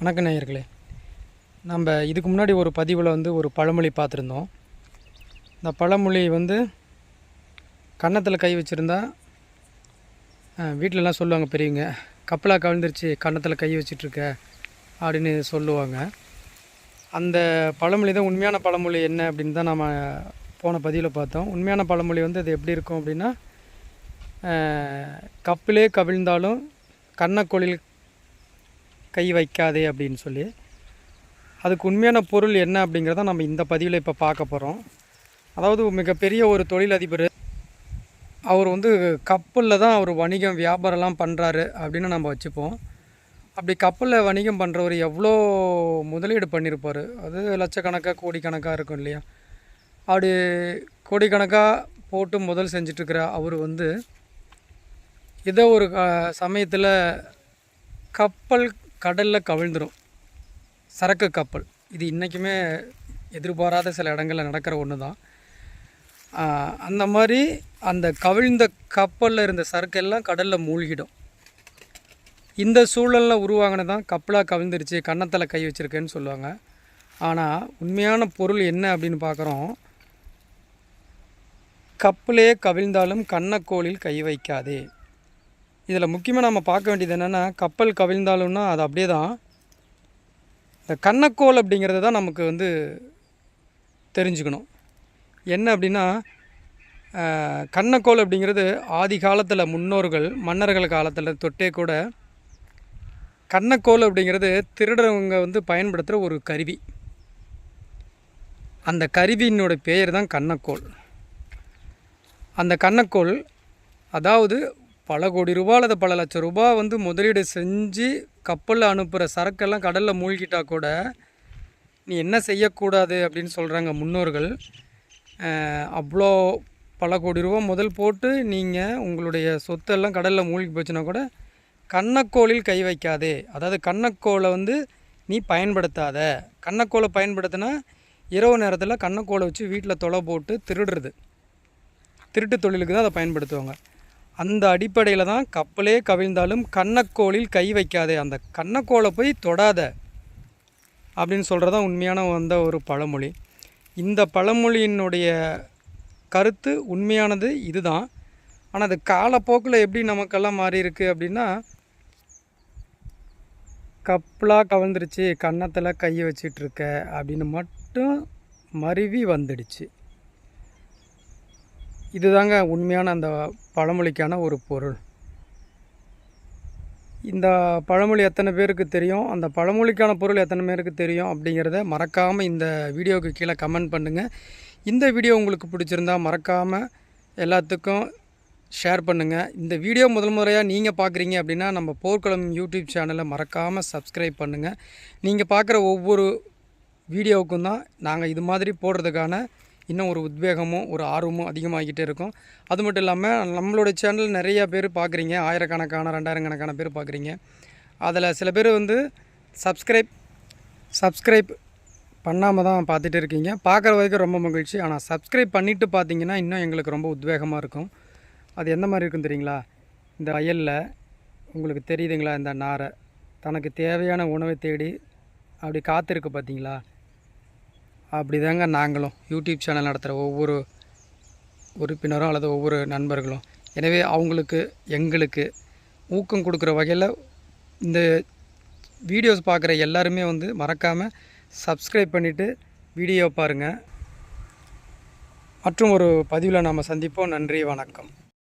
வணக்க நேயர்களே. நம்ம இதுக்கு முன்னாடி ஒரு பதிவில் வந்து ஒரு பழமொழி பார்த்துருந்தோம். இந்த பழமொழி வந்து கன்னத்தில் கை வச்சுருந்தா வீட்டிலலாம் சொல்லுவாங்க பெரியவங்க கப்பலாக கவிழ்ந்துருச்சு கன்னத்தில் கை வச்சிட்ருக்க அப்படின்னு சொல்லுவாங்க. அந்த பழமொழி தான் உண்மையான பழமொழி என்ன அப்படின்னு தான் நம்ம போன பதிவில் பார்த்தோம். உண்மையான பழமொழி வந்து அது எப்படி இருக்கும் அப்படின்னா கப்பலே கப்பிலே கவிழ்ந்தாலும் கண்ணக்கொழில் கை வைக்காதே அப்படின்னு சொல்லி. அதுக்கு உண்மையான பொருள் என்ன அப்படிங்கிறத நம்ம இந்த பதிவில் இப்போ பார்க்க போகிறோம் அதாவது மிகப்பெரிய ஒரு தொழிலதிபர் அவர் வந்து கப்பலில் தான் அவர் வணிகம் வியாபாரம்லாம் பண்ணுறாரு அப்படின்னு நம்ம வச்சுப்போம். அப்படி கப்பலில் வணிகம் பண்ணுறவர் எவ்வளோ முதலீடு பண்ணியிருப்பார் அது லட்சக்கணக்காக கோடிக்கணக்காக இருக்கும் இல்லையா? அப்படி கோடிக்கணக்காக போட்டு முதல் செஞ்சிட்ருக்கிற அவர் வந்து ஏதோ ஒரு சமயத்தில் கப்பல் கடலில் கவிழ்ந்துடும் சரக்கு கப்பல். இது இன்றைக்குமே எதிர்பாராத சில இடங்களில் நடக்கிற ஒன்று தான் அந்த மாதிரி அந்த கவிழ்ந்த கப்பலில் இருந்த சரக்கெல்லாம் கடலில் மூழ்கிடும். இந்த சூழலில் உருவாகினது தான் கப்பலாக கவிழ்ந்துருச்சு கன்னத்தில் கை வச்சிருக்கேன்னு சொல்லுவாங்க. ஆனால் உண்மையான பொருள் என்ன அப்படின்னு பார்க்குறோம் கப்பலே கவிழ்ந்தாலும் கன்னக்கோளில் கை வைக்காதே. இதில் முக்கியமாக நம்ம பார்க்க வேண்டியது என்னென்னா கப்பல் கவிழ்ந்தாலும்னா அது அப்படியே தான் இந்த கண்ணக்கோல் அப்படிங்கிறது தான் நமக்கு வந்து தெரிஞ்சுக்கணும். என்ன அப்படின்னா கண்ணக்கோல் அப்படிங்கிறது ஆதி காலத்தில் முன்னோர்கள் மன்னர்கள் காலத்தில் தொட்டே கூட கண்ணக்கோல் அப்படிங்கிறது திருடவங்க வந்து பயன்படுத்துகிற ஒரு கருவி. அந்த கருவியினோட பெயர் தான் கண்ணக்கோள் அந்த கண்ணக்கோள் அதாவது பல கோடி ரூபா அல்லது பல லட்சம் ரூபாய் வந்து முதலீடு செஞ்சு கப்பலில் அனுப்புகிற சரக்கெல்லாம் கடலில் மூழ்கிட்டா கூட நீ என்ன செய்யக்கூடாது அப்படின்னு சொல்கிறாங்க முன்னோர்கள். அவ்வளோ பல கோடி ரூபா முதல் போட்டு நீங்கள் உங்களுடைய சொத்தெல்லாம் கடலில் மூழ்கி போச்சுன்னா கூட கண்ணக்கோளில் கை வைக்காதே. அதாவது கண்ணக்கோலை வந்து நீ பயன்படுத்தாத. கண்ணக்கோலை பயன்படுத்தினா இரவு நேரத்தில் கண்ணக்கோலை வச்சு வீட்டில் தொலை போட்டு திருடுறது. திருட்டு தொழிலுக்கு தான் அதை பயன்படுத்துவாங்க. அந்த அடிப்படையில் தான் கப்பலே கவிழ்ந்தாலும் கண்ணக்கோளில் கை வைக்காதே அந்த கண்ணக்கோளை போய் தொடாத அப்படின்னு சொல்கிறது தான் உண்மையான வந்த ஒரு பழமொழி. இந்த பழமொழியினுடைய கருத்து உண்மையானது இதுதான். ஆனால் அது காலப்போக்கில் எப்படி நமக்கெல்லாம் மாறி இருக்கு அப்படின்னா கப்பலாக கவிழ்ந்துருச்சு கன்னத்தில் கையை வச்சிட்ருக்க அப்படின்னு மட்டும் மருவி வந்துடுச்சு. இதுதாங்க உண்மையான அந்த பழமொழிக்கான ஒரு பொருள். இந்த பழமொழி எத்தனை பேருக்கு தெரியும்? அந்த பழமொழிக்கான பொருள் எத்தனை பேருக்கு தெரியும் அப்படிங்கிறத மறக்காமல் இந்த வீடியோவுக்கு கீழே கமெண்ட் பண்ணுங்கள் இந்த வீடியோ உங்களுக்கு பிடிச்சிருந்தா மறக்காமல் எல்லாத்துக்கும் ஷேர் பண்ணுங்கள் இந்த வீடியோ முதல் முறையாக நீங்கள் பார்க்குறீங்க அப்படின்னா நம்ம போர்க்களம் யூடியூப் சேனலை மறக்காமல் சப்ஸ்கிரைப் பண்ணுங்கள் நீங்கள் பார்க்குற ஒவ்வொரு வீடியோவுக்கும் தான் நாங்கள் இது மாதிரி போடுறதுக்கான இன்னும் ஒரு உத்வேகமும் ஒரு ஆர்வமும் அதிகமாகிக்கிட்டே இருக்கும். அது மட்டும் இல்லாமல் நம்மளோட சேனல் நிறைய பேர் பார்க்குறீங்க ஆயிரக்கணக்கான ரெண்டாயிரம் கணக்கான பேர் பார்க்குறீங்க அதில் சில பேர் வந்து சப்ஸ்கிரைப் சப்ஸ்கிரைப் பண்ணாமல் தான் பார்த்துட்டு இருக்கீங்க. பார்க்குற வரைக்கும் ரொம்ப மகிழ்ச்சி. ஆனால் சப்ஸ்கிரைப் பண்ணிவிட்டு பார்த்தீங்கன்னா இன்னும் எங்களுக்கு ரொம்ப உத்வேகமாக இருக்கும். அது எந்த மாதிரி இருக்கும் தெரியுங்களா? இந்த வயலில் உங்களுக்கு தெரியுதுங்களா? இந்த நாரை. தனக்கு தேவையான உணவை தேடி அப்படி காத்திருக்கு பார்த்தீங்களா அப்படிதாங்க நாங்களும். யூடியூப் சேனல் நடத்துகிற ஒவ்வொரு உறுப்பினரும் அல்லது ஒவ்வொரு நண்பர்களும். எனவே அவங்களுக்கு எங்களுக்கு ஊக்கம் கொடுக்குற வகையில் இந்த வீடியோஸ் பார்க்குற எல்லாருமே வந்து மறக்காமல் சப்ஸ்கிரைப் பண்ணிவிட்டு வீடியோ பாருங்கள் மற்றும் ஒரு பதிவில் நாம் சந்திப்போம். நன்றி வணக்கம்.